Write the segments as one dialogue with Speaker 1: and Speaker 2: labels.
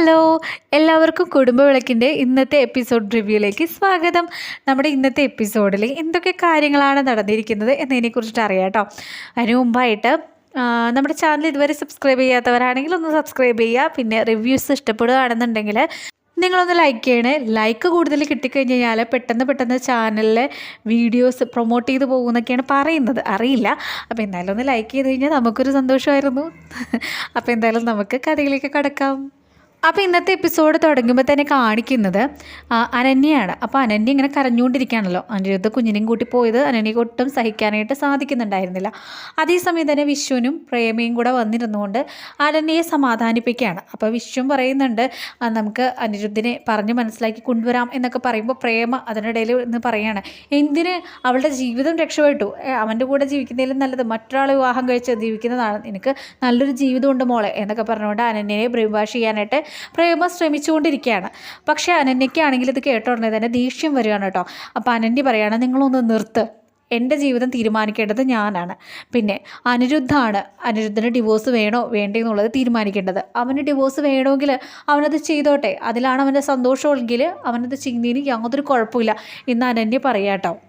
Speaker 1: Hello എല്ലാവർക്കും കുടുംബ വിളക്കിന്റെ ഇന്നത്തെ എപ്പിസോഡ് റിവ്യൂയിലേക്ക് സ്വാഗതം. നമ്മുടെ ഇന്നത്തെ എപ്പിസോഡിൽ എന്തൊക്കെ കാര്യങ്ങളാണ് നടന്നിരിക്കുന്നത് എന്നതിനെക്കുറിച്ചിട്ട് അറിയാം കേട്ടോ. അതിന് മുമ്പായിട്ട് നമ്മുടെ ചാനൽ ഇതുവരെ സബ്സ്ക്രൈബ് ചെയ്യാത്തവരാണെങ്കിൽ ഒന്ന് സബ്സ്ക്രൈബ് ചെയ്യുക. പിന്നെ റിവ്യൂസ് ഇഷ്ടപ്പെടുകയാണെന്നുണ്ടെങ്കിൽ നിങ്ങളൊന്ന് ലൈക്ക് ചെയ്യണേ. ലൈക്ക് കൂടുതൽ കിട്ടിക്കഴിഞ്ഞ് കഴിഞ്ഞാൽ പെട്ടെന്ന് പെട്ടെന്ന് ചാനലിലെ വീഡിയോസ് പ്രൊമോട്ട് ചെയ്ത് പോകുമെന്നൊക്കെയാണ് പറയുന്നത്. അറിയില്ല. അപ്പോൾ എന്തായാലും ഒന്ന് ലൈക്ക് ചെയ്ത് കഴിഞ്ഞാൽ നമുക്കൊരു സന്തോഷമായിരുന്നു. അപ്പോൾ എന്തായാലും നമുക്ക് കഥയിലേക്ക് കടക്കാം. അപ്പോൾ ഇന്നത്തെ എപ്പിസോഡ് തുടങ്ങുമ്പോൾ തന്നെ കാണിക്കുന്നത് അനന്യയാണ്. അപ്പോൾ അനന്യ ഇങ്ങനെ കരഞ്ഞുകൊണ്ടിരിക്കുകയാണല്ലോ. അനിരുദ്ധ കുഞ്ഞിനെയും കൂട്ടി പോയത് അനന്യക്ക് ഒട്ടും സഹിക്കാനായിട്ട് സാധിക്കുന്നുണ്ടായിരുന്നില്ല. അതേസമയം തന്നെ വിശ്വനും പ്രേമയും കൂടെ വന്നിരുന്നുകൊണ്ട് അനന്യയെ സമാധാനിപ്പിക്കുകയാണ്. അപ്പോൾ വിശ്വം പറയുന്നുണ്ട് നമുക്ക് അനിരുദ്ധിനെ പറഞ്ഞ് മനസ്സിലാക്കി കൊണ്ടുവരാം എന്നൊക്കെ പറയുമ്പോൾ പ്രേമ അതിനിടയിൽ നിന്ന് പറയുകയാണ്. എന്തിന് അവളുടെ ജീവിതം രക്ഷപ്പെട്ടു? അവന്റെ കൂടെ ജീവിക്കുന്നതിലും നല്ലത് മറ്റൊരാളെ വിവാഹം കഴിച്ച് ജീവിക്കുന്നതാണ്. എനിക്ക് നല്ലൊരു ജീവിതമുണ്ട് മോളെ എന്നൊക്കെ പറഞ്ഞുകൊണ്ട് അനന്യയെ ബ്രേവാഷ് ചെയ്യാനായിട്ട് പ്രേമ ശ്രമിച്ചുകൊണ്ടിരിക്കുകയാണ്. പക്ഷേ അനന്യയ്ക്കാണെങ്കിൽ ഇത് കേട്ട ഉടനെ തന്നെ ദേഷ്യം വരികയാണ് കേട്ടോ. അപ്പോൾ അനന്യ പറയുകയാണ് നിങ്ങളൊന്ന് നിർത്ത്. എന്റെ ജീവിതം തീരുമാനിക്കേണ്ടത് ഞാനാണ്. പിന്നെ അനിരുദ്ധാണ്. അനിരുദ്ധന് ഡിവോഴ്സ് വേണോ? വേണ്ടേ എന്നുള്ളത് തീരുമാനിക്കേണ്ടത്. അവന് ഡിവോഴ്സ് വേണമെങ്കിൽ അവനത് ചെയ്തോട്ടെ. അതിലാണ് അവന്റെ സന്തോഷമെങ്കിൽ അവനത് ചെയ്യുന്നതിന് യാതൊരു കുഴപ്പമില്ല. എന്ന് അനന്യ പറയാട്ടോ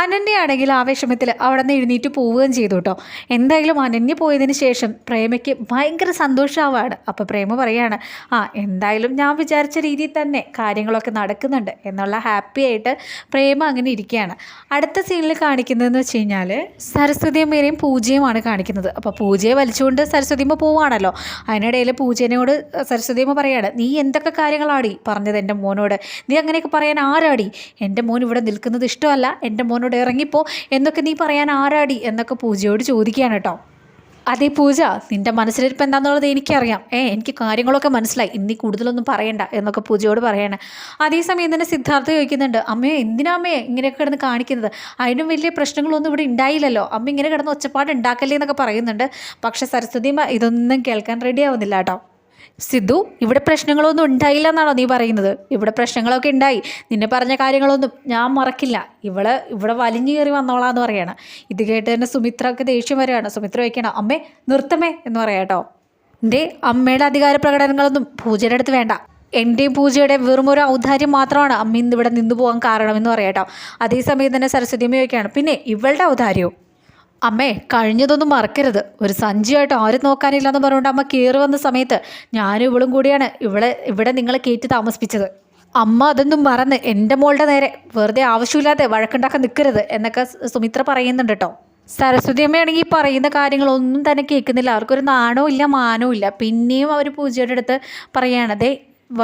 Speaker 1: അനന്യയാണെങ്കിൽ ആവേശമത്തിൽ അവിടെ നിന്ന് എഴുന്നേറ്റ് പോവുകയും ചെയ്തു കേട്ടോ. എന്തായാലും അനന്യ പോയതിന് ശേഷം പ്രേമയ്ക്ക് ഭയങ്കര സന്തോഷമാവാണ്. അപ്പോൾ പ്രേമ പറയാണ് ആ എന്തായാലും ഞാൻ വിചാരിച്ച രീതിയിൽ തന്നെ കാര്യങ്ങളൊക്കെ നടക്കുന്നുണ്ട് എന്നുള്ള ഹാപ്പി ആയിട്ട് പ്രേമ അങ്ങനെ ഇരിക്കുകയാണ്. അടുത്ത സീനിൽ കാണിക്കുന്നതെന്ന് വെച്ച് കഴിഞ്ഞാൽ സരസ്വതിയും അമ്മേനെയും പൂജയുമാണ് കാണിക്കുന്നത്. അപ്പോൾ പൂജയെ വലിച്ചുകൊണ്ട് സരസ്വതിയമ്മ പോവുകയാണല്ലോ. അതിനിടയിൽ പൂജേനോട് സരസ്വതിയമ്മ പറയാണ് നീ എന്തൊക്കെ കാര്യങ്ങളാടി? പറഞ്ഞത് എന്റെ മോനോട്. നീ അങ്ങനെയൊക്കെ പറയാൻ ആരാടി? എന്റെ മോൻ ഇവിടെ നിൽക്കുന്നത് ഇഷ്ടമല്ല. എന്റെ മോനോട് ഇറങ്ങിപ്പോ എന്നൊക്കെ നീ പറയാൻ ആരാടി? എന്നൊക്കെ പൂജയോട് ചോദിക്കുകയാണ് കേട്ടോ. അതേ പൂജ നിന്റെ മനസ്സിലിരിപ്പം എന്താണെന്നുള്ളത് എനിക്കറിയാം. ഏ എനിക്ക് കാര്യങ്ങളൊക്കെ മനസ്സിലായി. ഇനി കൂടുതലൊന്നും പറയണ്ട എന്നൊക്കെ പൂജയോട് പറയണം. അതേസമയം തന്നെ സിദ്ധാർത്ഥ ചോദിക്കുന്നുണ്ട് അമ്മയെ എന്തിനാ അമ്മയെ ഇങ്ങനെയൊക്കെ കിടന്ന് കാണിക്കുന്നത്? അതിനും വലിയ പ്രശ്നങ്ങളൊന്നും ഇവിടെ ഉണ്ടായില്ലല്ലോ. അമ്മ ഇങ്ങനെ കിടന്ന് ഒച്ചപ്പാട് ഉണ്ടാക്കല്ലേ എന്നൊക്കെ പറയുന്നുണ്ട്. പക്ഷേ സരസ്വതി ഇതൊന്നും കേൾക്കാൻ റെഡി ആവുന്നില്ല കേട്ടോ. സിദ്ധു ഇവിടെ പ്രശ്നങ്ങളൊന്നും ഉണ്ടായില്ല എന്നാണോ നീ പറയുന്നത്? ഇവിടെ പ്രശ്നങ്ങളൊക്കെ ഉണ്ടായി. നിന്നെ പറഞ്ഞ കാര്യങ്ങളൊന്നും ഞാൻ മറക്കില്ല. ഇവൾ ഇവിടെ വലിഞ്ഞു കയറി വന്നോളാന്ന് പറയാണ്. ഇത് കേട്ട് തന്നെ സുമിത്രക്ക് ദേഷ്യം വരികയാണ്. സുമിത്ര വയ്ക്കണം അമ്മേ നിർത്തമേ എന്ന് പറയാം കേട്ടോ. എന്റെ അമ്മയുടെ അധികാര പ്രകടനങ്ങളൊന്നും പൂജയുടെ അടുത്ത് വേണ്ട. എന്റെയും പൂജയുടെ വെറും ഒരു ഔദാര്യം മാത്രമാണ് അമ്മ ഇന്ന് ഇവിടെ നിന്നു പോകാൻ കാരണമെന്ന് പറയാം കേട്ടോ. അതേസമയം തന്നെ സരസ്വതി അമ്മയൊക്കെയാണ് പിന്നെ ഇവളുടെ ഔദാര്യവും? അമ്മേ കഴിഞ്ഞതൊന്നും മറക്കരുത്. ഒരു സഞ്ചിയായിട്ട് ആരും നോക്കാനില്ല എന്ന് പറഞ്ഞുകൊണ്ട് അമ്മ കയറി വന്ന സമയത്ത് ഞാനും ഇവളും കൂടിയാണ് ഇവിടെ ഇവിടെ നിങ്ങളെ കയറ്റി താമസിപ്പിച്ചത്. അമ്മ അതൊന്നും മറന്ന് എന്റെ മോളുടെ നേരെ വെറുതെ ആവശ്യമില്ലാതെ വഴക്കുണ്ടാക്കാൻ നിൽക്കരുത് എന്നൊക്കെ സുമിത്ര പറയുന്നുണ്ട് കേട്ടോ. സരസ്വതി അമ്മയാണെങ്കിൽ പറയുന്ന കാര്യങ്ങളൊന്നും തന്നെ കേൾക്കുന്നില്ല. അവർക്കൊരു നാണവും ഇല്ല മാനവും ഇല്ല. പിന്നെയും അവർ പൂജയുടെ അടുത്ത് പറയുകയാണ് ദേ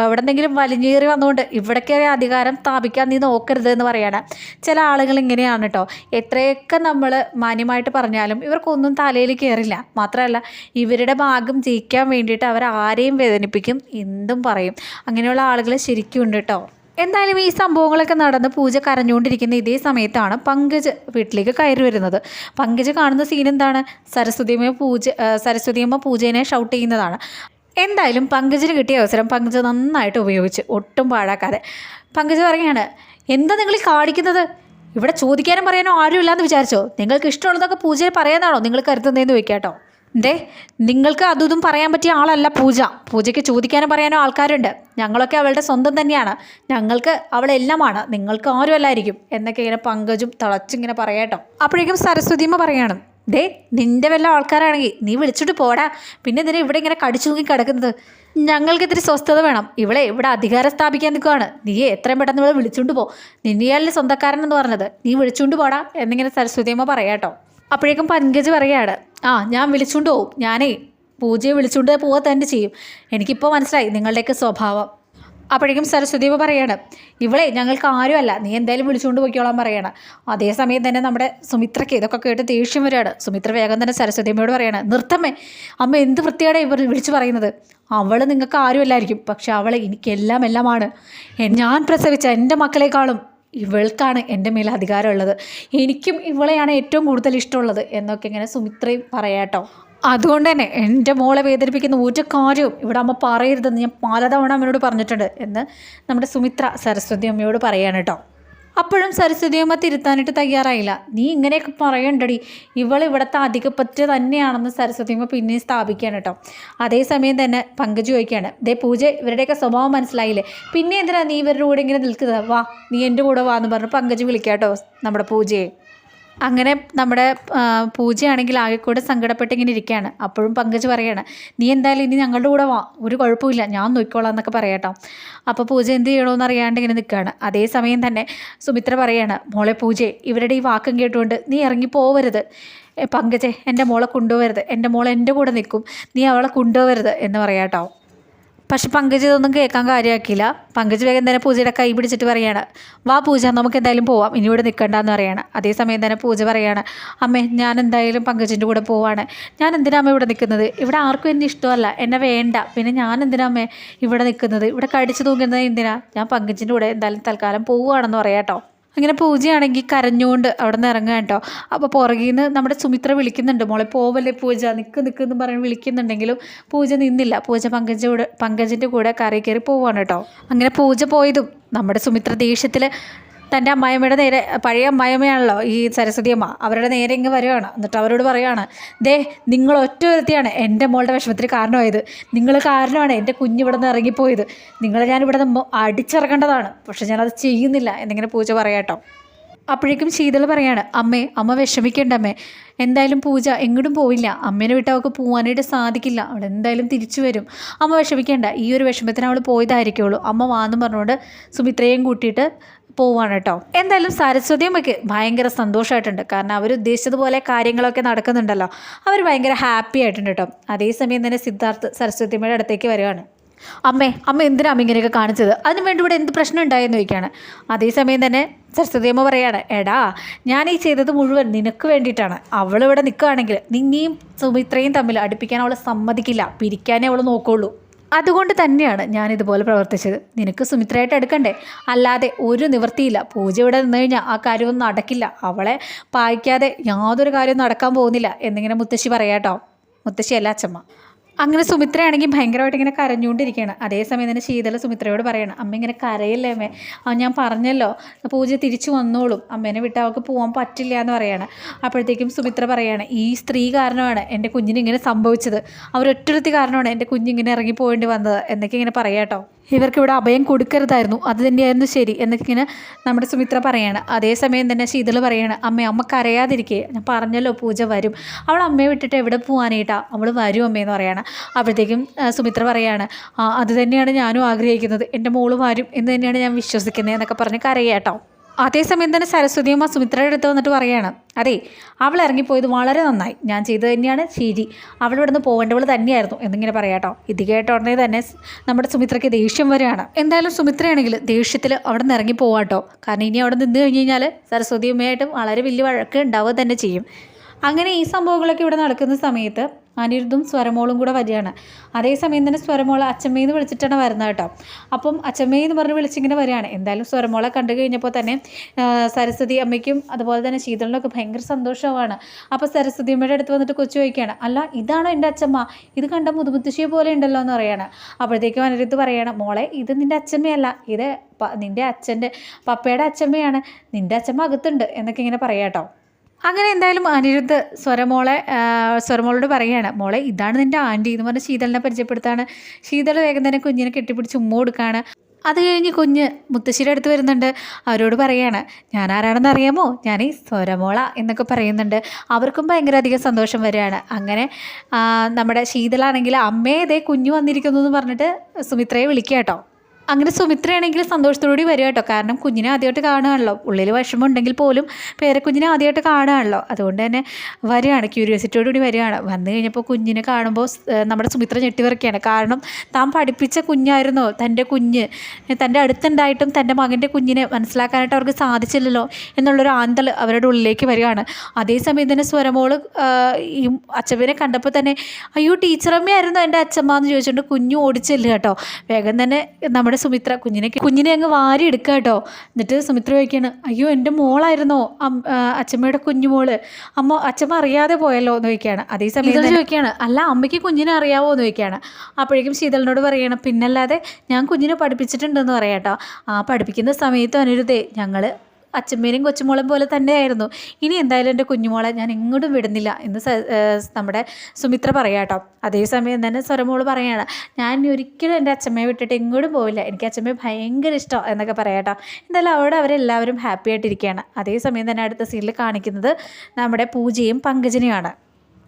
Speaker 1: എവിടെ എന്തെങ്കിലും വലിഞ്ഞേറി വന്നുകൊണ്ട് ഇവിടേക്ക് അധികാരം സ്ഥാപിക്കാൻ നീ നോക്കരുത് എന്ന് പറയുകയാണ് ചില ആളുകൾ ഇങ്ങനെയാണ് കേട്ടോ എത്രയൊക്കെ നമ്മൾ മാന്യമായിട്ട് പറഞ്ഞാലും ഇവർക്കൊന്നും തലയിൽ കയറില്ല മാത്രമല്ല ഇവരുടെ ഭാഗം ജയിക്കാൻ വേണ്ടിയിട്ട് അവർ ആരെയും വേദനിപ്പിക്കും എന്തും പറയും. അങ്ങനെയുള്ള ആളുകൾ ശരിക്കും ഉണ്ട് കേട്ടോ എന്തായാലും ഈ സംഭവങ്ങളൊക്കെ നടന്ന് പൂജ കരഞ്ഞുകൊണ്ടിരിക്കുന്ന ഇതേ സമയത്താണ് പങ്കജ് വീട്ടിലേക്ക് കയറി വരുന്നത്. പങ്കജ് കാണുന്ന സീൻ എന്താണ്? സരസ്വതിയമ്മ പൂജ സരസ്വതിയമ്മ പൂജേനെ ഷൗട്ട് ചെയ്യുന്നതാണ്. എന്തായാലും പങ്കജിന് കിട്ടിയ അവസരം പങ്കജ് നന്നായിട്ട് ഉപയോഗിച്ച് ഒട്ടും പാഴാക്കാതെ. പങ്കജ് പറയുകയാണ് എന്താ നിങ്ങൾ ഈ കാണിക്കുന്നത്? ഇവിടെ ചോദിക്കാനും പറയാനോ ആരും ഇല്ലാന്ന് വിചാരിച്ചോ? നിങ്ങൾക്ക് ഇഷ്ടമുള്ളതൊക്കെ പൂജയിൽ പറയാനാണോ? നിങ്ങൾ കരുതുന്നതെന്ന് ചോദിക്കാട്ടോ ദേ നിങ്ങൾക്ക് അതും പറയാൻ പറ്റിയ ആളല്ല പൂജ. പൂജയ്ക്ക് ചോദിക്കാനും പറയാനോ ആൾക്കാരുണ്ട്. ഞങ്ങളൊക്കെ അവളുടെ സ്വന്തം തന്നെയാണ്. ഞങ്ങൾക്ക് അവളെല്ലാമാണ്. നിങ്ങൾക്ക് ആരും അല്ലായിരിക്കും എന്നൊക്കെ ഇങ്ങനെ പങ്കജും തളച്ചിങ്ങനെ പറയാട്ടോ അപ്പോഴേക്കും സരസ്വതിയമ്മ പറയാണ് ദേ നിന്റെ വല്ല ആൾക്കാരാണെങ്കിൽ നീ വിളിച്ചിട്ട് പോടാ. പിന്നെ ഇതിനെ ഇവിടെ ഇങ്ങനെ കടിച്ചു തൂങ്ങി കിടക്കുന്നത്. ഞങ്ങൾക്ക് ഇത്തിരി സ്വസ്ഥത വേണം. ഇവളെ ഇവിടെ അധികാരം സ്ഥാപിക്കാൻ നിൽക്കുവാണ്. നീ എത്രയും പെട്ടെന്ന് ഇവിടെ വിളിച്ചുകൊണ്ട് പോ. നിന്നെയല്ലേ സ്വന്തക്കാരൻ എന്ന് പറഞ്ഞത്. നീ വിളിച്ചുകൊണ്ട് പോടാ എന്നിങ്ങനെ സരസ്വതിയമ്മ പറയാട്ടോ അപ്പോഴേക്കും പങ്കജ് പറയാണ് ആ ഞാൻ വിളിച്ചുകൊണ്ട് പോവും. ഞാനേ പൂജയെ വിളിച്ചുകൊണ്ട് പോവുക തന്നെ ചെയ്യും. എനിക്കിപ്പോൾ മനസ്സിലായി നിങ്ങളുടെയൊക്കെ സ്വഭാവം. അപ്പോഴേക്കും സരസ്വതി പറയാണ് ഇവളെ ഞങ്ങൾക്ക് ആരുമല്ല. നീ എന്തായാലും വിളിച്ചുകൊണ്ട് പോയിക്കോളാൻ പറയാണ്. അതേസമയം തന്നെ നമ്മുടെ സുമിത്രയ്ക്ക് ഇതൊക്കെ കേട്ട് ദേഷ്യം വരികയാണ്. സുമിത്ര വേഗം തന്നെ സരസ്വതിയമ്മയോട് പറയാണ് നിർത്തമ്മേ അമ്മ എന്ത് വൃത്തിയാണ് ഇവർ വിളിച്ചു പറയുന്നത്? അവൾ നിങ്ങൾക്ക് ആരുമല്ലായിരിക്കും. പക്ഷെ അവൾ എനിക്കെല്ലാം എല്ലാമാണ്. ഞാൻ പ്രസവിച്ച എന്റെ മക്കളെക്കാളും ഇവൾക്കാണ് എന്റെ മേലെ അധികാരമുള്ളത്. എനിക്കും ഇവളെയാണ് ഏറ്റവും കൂടുതൽ ഇഷ്ടമുള്ളത്. എന്നൊക്കെ ഇങ്ങനെ സുമിത്രയും പറയാട്ടോ. അതുകൊണ്ട് തന്നെ എന്റെ മോളെ വേദനിപ്പിക്കുന്ന ഒരു കാര്യവും ഇവിടെ അമ്മ പറയരുതെന്ന് ഞാൻ പലതവണ അമ്മയോട് പറഞ്ഞിട്ടുണ്ട് എന്ന് നമ്മുടെ സുമിത്ര സരസ്വതി അമ്മയോട് പറയാണ് കേട്ടോ. അപ്പോഴും സരസ്വതി അമ്മ തിരുത്താനായിട്ട് തയ്യാറായില്ല. നീ ഇങ്ങനെയൊക്കെ പറയണ്ടടി. ഇവൾ ഇവിടുത്തെ അധികപ്പറ്റ് തന്നെയാണെന്ന് സരസ്വതി അമ്മ പിന്നെയും സ്ഥാപിക്കുകയാണ് കേട്ടോ. അതേസമയം തന്നെ പങ്കജ് ചോദിക്കുകയാണ് ദേ പൂജ ഇവരുടെയൊക്കെ സ്വഭാവം മനസ്സിലായില്ലേ? പിന്നെ എന്തിനാ നീ ഇവരുടെ കൂടെ ഇങ്ങനെ നിൽക്കുന്നത്? വാ നീ എന്റെ കൂടെ വാ എന്ന് പറഞ്ഞ് പങ്കജ് വിളിക്കാം കേട്ടോ നമ്മുടെ പൂജയെ. അങ്ങനെ നമ്മുടെ പൂജയാണെങ്കിൽ ആകെ കൂടെ ഇങ്ങനെ ഇരിക്കുകയാണ്. അപ്പോഴും പങ്കജ് പറയാണ് നീ എന്തായാലും ഇനി ഞങ്ങളുടെ കൂടെ വാ. ഒരു കുഴപ്പമില്ല ഞാൻ നോക്കിക്കോളാം എന്നൊക്കെ പറയാട്ടോ. അപ്പോൾ പൂജ എന്ത് ചെയ്യണമെന്ന് അറിയാണ്ട് ഇങ്ങനെ നിൽക്കുകയാണ്. അതേസമയം തന്നെ സുമിത്ര പറയാണ് മോളെ പൂജ ഇവരുടെ ഈ വാക്കും കേട്ടുകൊണ്ട് നീ ഇറങ്ങി പോവരുത്. പങ്കജെ എന്റെ മോളെ കൊണ്ടുപോകരുത് എന്റെ മോൾ എന്റെ കൂടെ നിൽക്കും. നീ അവളെ കൊണ്ടുപോകരുത് എന്ന് പറയാട്ടോ. പക്ഷെ പങ്കജ് ഇതൊന്നും കേൾക്കാൻ കാര്യമാക്കിയില്ല. പങ്കജ് വേഗം തന്നെ പൂജയുടെ കൈ പിടിച്ചിട്ട് പറയാണ് വാ പൂജ നമുക്ക് എന്തായാലും പോവാം. ഇനി ഇവിടെ നിൽക്കണ്ടെന്ന് പറയാണ്. അതേസമയം തന്നെ പൂജ പറയാണ് അമ്മേ ഞാൻ എന്തായാലും പങ്കജിന്റെ കൂടെ പോവാണ്. ഞാൻ എന്തിനാ അമ്മ ഇവിടെ നിൽക്കുന്നത്? ഇവിടെ ആർക്കും എന്നെ ഇഷ്ടമല്ല. എന്നെ വേണ്ട. പിന്നെ ഞാൻ എന്തിനാ അമ്മേ ഇവിടെ നിൽക്കുന്നത്? ഇവിടെ കടിച്ചു തൂങ്ങുന്നത് എന്തിനാ? ഞാൻ പങ്കജിന്റെ കൂടെ എന്തായാലും തൽക്കാലം പോവുകയാണെന്ന് പറയാട്ടോ അങ്ങനെ പൂജയാണെങ്കിൽ കരഞ്ഞുകൊണ്ട് അവിടെ നിന്ന് ഇറങ്ങുക കേട്ടോ. അപ്പോൾ പുറകിൽ നിന്ന് നമ്മുടെ സുമിത്ര വിളിക്കുന്നുണ്ട്. മോളെ പോവല്ലേ പൂജ? നിൽക്ക് നിൽക്ക് എന്ന് പറഞ്ഞ് വിളിക്കുന്നുണ്ടെങ്കിലും പൂജ നിന്നില്ല. പൂജ പങ്കജ കൂടെ പങ്കജിന്റെ കൂടെ കറി കയറി പോവാണ് കേട്ടോ. അങ്ങനെ പൂജ പോയതും നമ്മുടെ സുമിത്ര ദേഷ്യത്തിൽ തന്റെ അമ്മായിയമ്മയുടെ നേരെ പഴയ അമ്മായിയമ്മയാണല്ലോ ഈ സരസ്വതിയമ്മ അവരുടെ നേരെ ഇങ്ങ് വരികയാണ്. എന്നിട്ട് അവരോട് പറയുകയാണ് ദേ നിങ്ങൾ ഒറ്റ ഒരുത്തിയാണ് എന്റെ മോളുടെ വിഷമത്തിന് കാരണമായത്. നിങ്ങൾ കാരണമാണ് എന്റെ കുഞ്ഞ് കുഞ്ഞിവിടെ നിന്ന് ഇറങ്ങിപ്പോയത്. നിങ്ങളെ ഞാൻ ഇവിടെ നിന്ന് അടിച്ചിറക്കേണ്ടതാണ്. പക്ഷെ ഞാനത് ചെയ്യുന്നില്ല എന്നിങ്ങനെ പൂജ പറയാട്ടോ അപ്പോഴേക്കും ശീതൾ പറയാണ് അമ്മേ അമ്മ വിഷമിക്കേണ്ട അമ്മേ. എന്തായാലും പൂജ എങ്ങോട്ടും പോയില്ല അമ്മേനെ വിട്ട് അവൾക്ക് പോകാനായിട്ട് സാധിക്കില്ല. അവൾ എന്തായാലും തിരിച്ചു വരും. അമ്മ വിഷമിക്കേണ്ട. ഈ ഒരു വിഷമത്തിന് അവൾ പോയതായിരിക്കുള്ളൂ. അമ്മ വാന്നും പറഞ്ഞുകൊണ്ട് സുമിത്രയും കൂട്ടിയിട്ട് പോവാണ് കേട്ടോ. എന്തായാലും സരസ്വതി അമ്മയ്ക്ക് ഭയങ്കര സന്തോഷമായിട്ടുണ്ട് കാരണം അവർ ഉദ്ദേശിച്ചതുപോലെ കാര്യങ്ങളൊക്കെ നടക്കുന്നുണ്ടല്ലോ. അവർ ഭയങ്കര ഹാപ്പി ആയിട്ടുണ്ട് കേട്ടോ. അതേസമയം തന്നെ സിദ്ധാർത്ഥ് സരസ്വതി അമ്മയുടെ അടുത്തേക്ക് വരികയാണ് അമ്മേ അമ്മ എന്തിനാ അമ്മ ഇങ്ങനെയൊക്കെ കാണിച്ചത്? അതിന് വേണ്ടി ഇവിടെ എന്ത് പ്രശ്നം ഉണ്ടായെന്ന് ചോദിക്കുകയാണ്. അതേസമയം തന്നെ സരസ്വതി അമ്മ പറയാണ് എടാ ഞാൻ ഈ ചെയ്തത് മുഴുവൻ നിനക്ക് വേണ്ടിയിട്ടാണ്. അവളിവിടെ നിൽക്കുകയാണെങ്കിൽ നിന്നെയും സുമിത്രയും തമ്മിൽ അടുപ്പിക്കാൻ അവൾ സമ്മതിക്കില്ല. പിരിക്കാനേ അവൾ നോക്കുള്ളൂ. അതുകൊണ്ട് തന്നെയാണ് ഞാൻ ഇതുപോലെ പ്രവർത്തിച്ചത്. നിനക്ക് സുമിത്രയായിട്ട് എടുക്കണ്ടേ അല്ലാതെ ഒരു നിവൃത്തിയില്ല. പൂജ ഇവിടെ നിന്ന് കഴിഞ്ഞാൽ ആ കാര്യമൊന്നും നടക്കില്ല. അവളെ പായിക്കാതെ യാതൊരു കാര്യവും നടക്കാൻ പോകുന്നില്ല. എന്നിങ്ങനെ മുത്തശ്ശി പറയാട്ടോ. മുത്തശ്ശിയല്ല അച്ചമ്മ. അങ്ങനെ സുമിത്രയാണെങ്കിൽ ഭയങ്കരമായിട്ട് ഇങ്ങനെ കരഞ്ഞുകൊണ്ടിരിക്കുകയാണ്. അതേസമയം തന്നെ ശീതള സുമിത്രയോട് പറയണം അമ്മ ഇങ്ങനെ കരയില്ലേ അമ്മേ? ആ ഞാൻ പറഞ്ഞല്ലോ പൂജ തിരിച്ചു വന്നോളും. അമ്മേനെ വിട്ട് അവൾക്ക് പോകാൻ പറ്റില്ല എന്ന് പറയാണ്. അപ്പോഴത്തേക്കും സുമിത്ര പറയുകയാണ് ഈ സ്ത്രീ കാരണമാണ് എന്റെ കുഞ്ഞിന് ഇങ്ങനെ സംഭവിച്ചത്. അവരൊറ്റൊരുത്തി കാരണമാണ് എന്റെ കുഞ്ഞിങ്ങനെ ഇറങ്ങി പോകേണ്ടി വന്നത്. എന്നൊക്കെ ഇങ്ങനെ പറയാട്ടോ ഇവർക്ക് ഇവിടെ അഭയം കൊടുക്കരുതായിരുന്നു. അത് തന്നെയായിരുന്നു ശരി. എന്നൊക്കെ ഇങ്ങനെ നമ്മുടെ സുമിത്ര പറയാണ്. അതേസമയം തന്നെ ശീതൾ പറയാണ് അമ്മ അമ്മയ്ക്ക് അറിയാതിരിക്കേ ഞാൻ പറഞ്ഞല്ലോ പൂജ വരും. അവൾ അമ്മയെ വിട്ടിട്ട് എവിടെ പോകാനായിട്ടാ അവൾ വരും അമ്മയെന്ന് പറയാണ്. അപ്പോഴത്തേക്കും സുമിത്ര പറയാണ് "ആ, അത് തന്നെയാണ് ഞാനും ആഗ്രഹിക്കുന്നത്. എന്റെ മോൾ വരും എന്ന് തന്നെയാണ് ഞാൻ വിശ്വസിക്കുന്നത് എന്നൊക്കെ പറഞ്ഞ് കരയാട്ടോ. അതേസമയം തന്നെ സരസ്വതിയമ്മ സുമിത്രയുടെ അടുത്ത് വന്നിട്ട് പറയാണ് അതെ അവൾ ഇറങ്ങിപ്പോയത് വളരെ നന്നായി. ഞാൻ ചെയ്തത് തന്നെയാണ് ശരി അവൾ നിന്ന് പോകേണ്ടവൾ തന്നെയായിരുന്നു എന്നിങ്ങനെ പറയാട്ടോ ഇത് കേട്ട ഉടനെ തന്നെ നമ്മുടെ സുമിത്രയ്ക്ക് ദേഷ്യം വരികയാണ്. എന്തായാലും സുമിത്രയാണെങ്കിൽ ദേഷ്യത്തിൽ അവിടെ നിന്ന് ഇറങ്ങി പോവാട്ടോ കാരണം ഇനി അവിടെ നിന്ന് കഴിഞ്ഞ് കഴിഞ്ഞാൽ സരസ്വതിയമ്മയായിട്ടും വളരെ വലിയ വഴക്ക് ഉണ്ടാവുക തന്നെ ചെയ്യും. അങ്ങനെ ഈ സംഭവങ്ങളൊക്കെ ഇവിടെ നടക്കുന്ന സമയത്ത് അനിരുദ്ധും സ്വരമോളും കൂടെ വരികയാണ്. അതേസമയം തന്നെ സ്വരമോളെ അച്ഛമ്മയെന്ന് വിളിച്ചിട്ടാണ് വരുന്നത് കേട്ടോ. അപ്പം അച്ഛമ്മയെന്ന് പറഞ്ഞ് വിളിച്ചിങ്ങനെ വരികയാണ്. എന്തായാലും സ്വരമോളെ കണ്ടു കഴിഞ്ഞപ്പോൾ തന്നെ സരസ്വതി അമ്മയ്ക്കും അതുപോലെ തന്നെ ശീതളിനൊക്കെ ഭയങ്കര സന്തോഷമാണ് അപ്പോൾ സരസ്വതി അമ്മയുടെ അടുത്ത് വന്നിട്ട് കൊച്ചു ചോദിക്കുകയാണ് അല്ല ഇതാണോ എന്റെ അച്ഛമ്മ? ഇത് കണ്ട മുതുമുത്തശ്ശിയെ പോലെ ഉണ്ടല്ലോ എന്ന് പറയാണ് അപ്പോഴത്തേക്കും അനിരുദ്ധ് പറയുകയാണ് മോളെ ഇത് നിന്റെ അച്ഛമ്മയല്ല. ഇത് നിന്റെ അച്ഛന്റെ പപ്പയുടെ അച്ഛമ്മയാണ്. നിന്റെ അച്ഛമ്മ അകത്തുണ്ട് എന്നൊക്കെ ഇങ്ങനെ പറയാട്ടോ അങ്ങനെ എന്തായാലും അനിരുദ്ധ് സ്വരമോളെ സ്വരമോളോട് പറയുകയാണ് മോളെ ഇതാണ് നിന്റെ ആന്റി എന്ന് പറഞ്ഞ് ശീതളിനെ പരിചയപ്പെടുത്താണ്. ശീതൾ വേഗം തന്നെ കുഞ്ഞിനെ കെട്ടിപ്പിടിച്ച് ഉമ്മ കൊടുക്കുകയാണ് അത് കഴിഞ്ഞ് കുഞ്ഞ് മുത്തശ്ശിയുടെ അടുത്ത് വരുന്നുണ്ട്. അവരോട് പറയാണ് ഞാൻ ആരാണെന്ന് അറിയാമോ? ഞാൻ ഈ സ്വരമോള എന്നൊക്കെ പറയുന്നുണ്ട്. അവർക്കും ഭയങ്കര അധികം സന്തോഷം വരികയാണ്. അങ്ങനെ നമ്മുടെ ശീതളാണെങ്കിൽ അമ്മേ ഇതേ കുഞ്ഞു വന്നിരിക്കുന്നു എന്ന് പറഞ്ഞിട്ട് സുമിത്രയെ വിളിക്കുക കേട്ടോ. അങ്ങനെ സുമിത്രയാണെങ്കിൽ സന്തോഷത്തോടുകൂടി വരിക കേട്ടോ. കാരണം കുഞ്ഞിനെ ആദ്യമായിട്ട് കാണുകയാണല്ലോ. ഉള്ളിൽ വിഷമം ഉണ്ടെങ്കിൽ പോലും പേരക്കുഞ്ഞിനെ ആദ്യമായിട്ട് കാണുകയാണല്ലോ. അതുകൊണ്ട് തന്നെ വരികയാണ് ക്യൂരിയോസിറ്റിയോടുകൂടി വരികയാണ്. വന്നു കഴിഞ്ഞപ്പോൾ കുഞ്ഞിനെ കാണുമ്പോൾ നമ്മുടെ സുമിത്ര ഞെട്ടിവിറക്കുകയാണ്. കാരണം താൻ പഠിപ്പിച്ച കുഞ്ഞായിരുന്നു തന്റെ കുഞ്ഞ്. തന്റെ അടുത്തുണ്ടായിട്ടും തന്റെ മകന്റെ കുഞ്ഞിനെ മനസ്സിലാക്കാനായിട്ട് അവർക്ക് സാധിച്ചില്ലല്ലോ എന്നുള്ളൊരു ആന്തൽ അവരുടെ ഉള്ളിലേക്ക് വരികയാണ്. അതേസമയം തന്നെ സ്വരമോൾ ഈ അച്ഛമ്മനെ കണ്ടപ്പോൾ തന്നെ അയ്യോ ടീച്ചറമ്മയായിരുന്നു എന്റെ അച്ഛമ്മ? എന്ന് ചോദിച്ചുകൊണ്ട് കുഞ്ഞു ഓടിച്ചില്ല കേട്ടോ. വേഗം തന്നെ നമ്മുടെ സുമിത്ര കുഞ്ഞിനെ കുഞ്ഞിനെ അങ്ങ് വാരി എടുക്കുക കേട്ടോ എന്നിട്ട് സുമിത്ര ചോദിക്കുകയാണ് അയ്യോ എന്റെ മോളായിരുന്നോ? അച്ഛമ്മയുടെ കുഞ്ഞുമോൾ. അമ്മ അച്ഛമ്മ അറിയാതെ പോയല്ലോ? എന്ന് ചോദിക്കുകയാണ് അതേ സമയത്ത് ചോദിക്കുകയാണ് അല്ല അമ്മയ്ക്ക് കുഞ്ഞിനെ അറിയാവോ? എന്ന് ചോദിക്കുകയാണ് അപ്പോഴേക്കും ശീതളിനോട് പറയണം പിന്നല്ലാതെ ഞാൻ കുഞ്ഞിനെ പഠിപ്പിച്ചിട്ടുണ്ടെന്ന് പറയാം കേട്ടോ ആ പഠിപ്പിക്കുന്ന സമയത്ത് അനിരുദ്ധേ ഞങ്ങൾ അച്ഛമ്മേനെയും കൊച്ചുമോളെ പോലെ തന്നെയായിരുന്നു. ഇനി എന്തായാലും എന്റെ കുഞ്ഞുമോളെ ഞാൻ എങ്ങോട്ടും വിടുന്നില്ല എന്ന് നമ്മുടെ സുമിത്ര പറയാട്ടോ അതേസമയം തന്നെ സ്വരമോൾ പറയാണ് ഞാൻ ഒരിക്കലും എന്റെ അച്ഛമ്മയെ വിട്ടിട്ട് എങ്ങോട്ടും പോവില്ല. എനിക്ക് അച്ഛമ്മയെ ഭയങ്കര ഇഷ്ടം എന്നൊക്കെ പറയാട്ടോ എന്തായാലും അവിടെ അവരെല്ലാവരും ഹാപ്പി ആയിട്ടിരിക്കുകയാണ് അതേസമയം തന്നെ അടുത്ത സീനിൽ കാണിക്കുന്നത് നമ്മുടെ പൂജയും പങ്കജനെയാണ്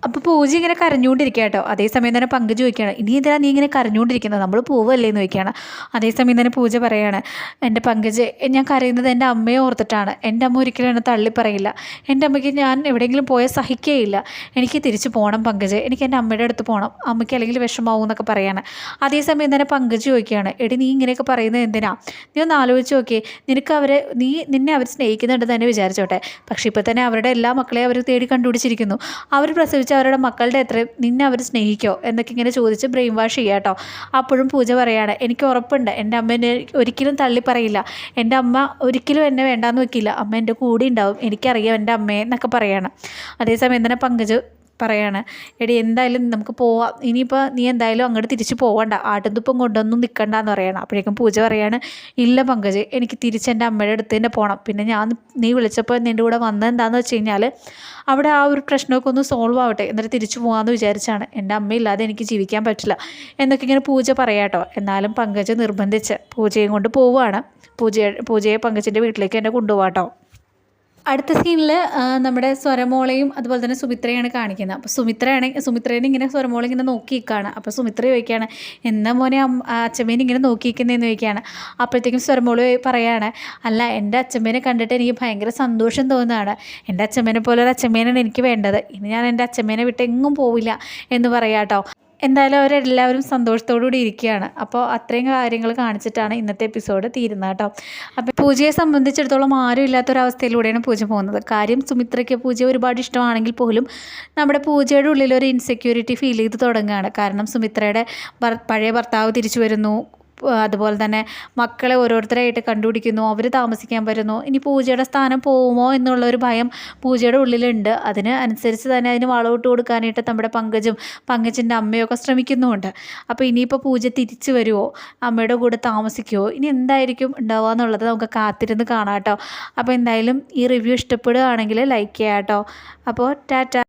Speaker 1: അപ്പോൾ പൂജ ഇങ്ങനെ കരഞ്ഞുകൊണ്ടിരിക്കുക കേട്ടോ. അതേസമയം തന്നെ പങ്കു ചോദിക്കുകയാണ് ഇനി എന്തിനാ നീ ഇങ്ങനെ കരഞ്ഞുകൊണ്ടിരിക്കുന്നത് നമ്മൾ പോവല്ലേ? എന്ന് ചോദിക്കുകയാണ്. അതേസമയം തന്നെ പൂജ പറയുകയാണ് എന്റെ പങ്കജ് ഞാൻ കരയുന്നത് എന്റെ അമ്മയെ ഓർത്തിട്ടാണ്. എന്റെ അമ്മ ഒരിക്കലും എന്നെ തള്ളി പറയില്ല. എന്റെ അമ്മയ്ക്ക് ഞാൻ എവിടെയെങ്കിലും പോയാൽ സഹിക്കുകയില്ല എനിക്ക് തിരിച്ചു പോകണം പങ്കജ്. എനിക്ക് എന്റെ അമ്മയുടെ അടുത്ത് പോകണം അമ്മയ്ക്ക് അല്ലെങ്കിൽ വിഷമാവും എന്നൊക്കെ പറയാണ്. അതേസമയം തന്നെ പങ്കജ് ചോദിക്കുകയാണ് എടി നീ ഇങ്ങനെയൊക്കെ പറയുന്നത് എന്തിനാ? നീ ഒന്ന് ആലോചിച്ച് നോക്കിയേ. നിനക്ക് അവരെ നീ നിന്നെ അവർ സ്നേഹിക്കുന്നുണ്ട് തന്നെ വിചാരിച്ചോട്ടെ. പക്ഷേ ഇപ്പോൾ തന്നെ അവരുടെ എല്ലാ മക്കളെയും അവർ തേടി കണ്ടുപിടിച്ചിരിക്കുന്നു. അവർ പ്രസവിച്ച അവരുടെ മക്കളുടെ എത്രയും നിന്നെ അവർ സ്നേഹിക്കോ എന്നൊക്കെ ഇങ്ങനെ ചോദിച്ച് ബ്രെയിൻ വാഷ് ചെയ്യുക കേട്ടോ അപ്പോഴും പൂജ പറയാണ് എനിക്ക് ഉറപ്പുണ്ട്. എന്റെ അമ്മ എന്നെ ഒരിക്കലും തള്ളി പറയില്ല. എന്റെ അമ്മ ഒരിക്കലും എന്നെ വേണ്ടാന്ന് വെക്കില്ല. അമ്മ എന്റെ കൂടെ ഉണ്ടാവും. എനിക്കറിയാം എന്റെ അമ്മയെ എന്നൊക്കെ പറയാണ്. അതേസമയം തന്നെ പങ്കജ് പറയാണ് എടി എന്തായാലും നമുക്ക് പോവാം. ഇനിയിപ്പോൾ നീ എന്തായാലും അങ്ങോട്ട് തിരിച്ച് പോവണ്ട. ആട്ടുതുപ്പം കൊണ്ടൊന്നും നിൽക്കണ്ട എന്ന് പറയണം. അപ്പോഴേക്കും പൂജ പറയാണ് ഇല്ല പങ്കജ് എനിക്ക് തിരിച്ച് എന്റെ അമ്മയുടെ അടുത്ത് തന്നെ പോകണം പിന്നെ ഞാൻ നീ വിളിച്ചപ്പോൾ നിന്റെ കൂടെ വന്നത് എന്താണെന്ന് വെച്ച് കഴിഞ്ഞാൽ അവിടെ ആ ഒരു പ്രശ്നമൊക്കെ ഒന്ന് സോൾവ് ആവട്ടെ. എന്നിട്ട് തിരിച്ചു പോകാമെന്ന് വിചാരിച്ചാണ്. എന്റെ അമ്മയില്ലാതെ എനിക്ക് ജീവിക്കാൻ പറ്റില്ല. എന്നൊക്കെ ഇങ്ങനെ പൂജ പറയാട്ടോ എന്നാലും പങ്കജ് നിർബന്ധിച്ച് പൂജയും കൊണ്ട് പോവുകയാണ് പൂജ പൂജയെ പങ്കജിന്റെ വീട്ടിലേക്ക് എന്നെ കൊണ്ടുപോകാട്ടോ അടുത്ത സീനിൽ നമ്മുടെ സ്വരമോളയും അതുപോലെ തന്നെ സുമിത്രയാണ് കാണിക്കുന്നത്. അപ്പോൾ സുമിത്രയാണെങ്കിൽ സുമിത്രേനെ ഇങ്ങനെ സ്വരമോളെ ഇങ്ങനെ നോക്കി നിൽക്കുകയാണ് അപ്പോൾ സുമിത്ര ചോദിക്കുകയാണ് എന്നാ മോനെ അച്ഛമ്മേനെ ഇങ്ങനെ നോക്കി നിൽക്കുന്നതെന്ന് ചോദിക്കുകയാണ്. അപ്പോഴത്തേക്കും സ്വരമോൾ പറയാണ് അല്ല എന്റെ അച്ഛമ്മേനെ കണ്ടിട്ട് എനിക്ക് ഭയങ്കര സന്തോഷം തോന്നുകയാണ്. എന്റെ അച്ഛമ്മേനെ പോലെ ഒരു അച്ഛമ്മേനാണ് എനിക്ക് വേണ്ടത്. ഇനി ഞാൻ എന്റെ അച്ഛമ്മേനെ വിട്ട് എങ്ങും പോവില്ല എന്ന് പറയാട്ടോ. എന്തായാലും അവരെല്ലാവരും സന്തോഷത്തോടു കൂടി ഇരിക്കുകയാണ്. അപ്പോൾ അത്രയും കാര്യങ്ങൾ കാണിച്ചിട്ടാണ് ഇന്നത്തെ എപ്പിസോഡ് തീരുന്നത് കേട്ടോ. അപ്പോൾ പൂജയെ സംബന്ധിച്ചിടത്തോളം ആരും ഇല്ലാത്തൊരവസ്ഥയിലൂടെയാണ് പൂജ പോകുന്നത്. കാര്യം സുമിത്രയ്ക്ക് പൂജ ഒരുപാട് ഇഷ്ടമാണെങ്കിൽ പോലും നമ്മുടെ പൂജയുടെ ഉള്ളിൽ ഒരു ഇൻസെക്യൂരിറ്റി ഫീൽ ചെയ്ത് തുടങ്ങുകയാണ്. കാരണം സുമിത്രയുടെ പഴയ ഭർത്താവ് തിരിച്ചു വരുന്നു. അതുപോലെ തന്നെ മക്കളെ ഓരോരുത്തരായിട്ട് കണ്ടുപിടിക്കുന്നു അവർ താമസിക്കാൻ വരുന്നു. ഇനി പൂജയുടെ സ്ഥാനം പോകുമോ എന്നുള്ളൊരു ഭയം പൂജയുടെ ഉള്ളിലുണ്ട്. അതിന് അനുസരിച്ച് തന്നെ അതിന് വളവിട്ട് കൊടുക്കാനായിട്ട് നമ്മുടെ പങ്കജും പങ്കജിന്റെ അമ്മയൊക്കെ ശ്രമിക്കുന്നുമുണ്ട്. അപ്പോൾ ഇനിയിപ്പോൾ പൂജ തിരിച്ചു വരുമോ അമ്മയുടെ കൂടെ താമസിക്കുമോ ഇനി എന്തായിരിക്കും ഉണ്ടാവുക എന്നുള്ളത് നമുക്ക് കാത്തിരുന്ന് കാണാം കേട്ടോ. അപ്പോൾ എന്തായാലും ഈ റിവ്യൂ ഇഷ്ടപ്പെടുകയാണെങ്കിൽ ലൈക്ക് ചെയ്യാം കേട്ടോ. അപ്പോൾ ടാറ്റ.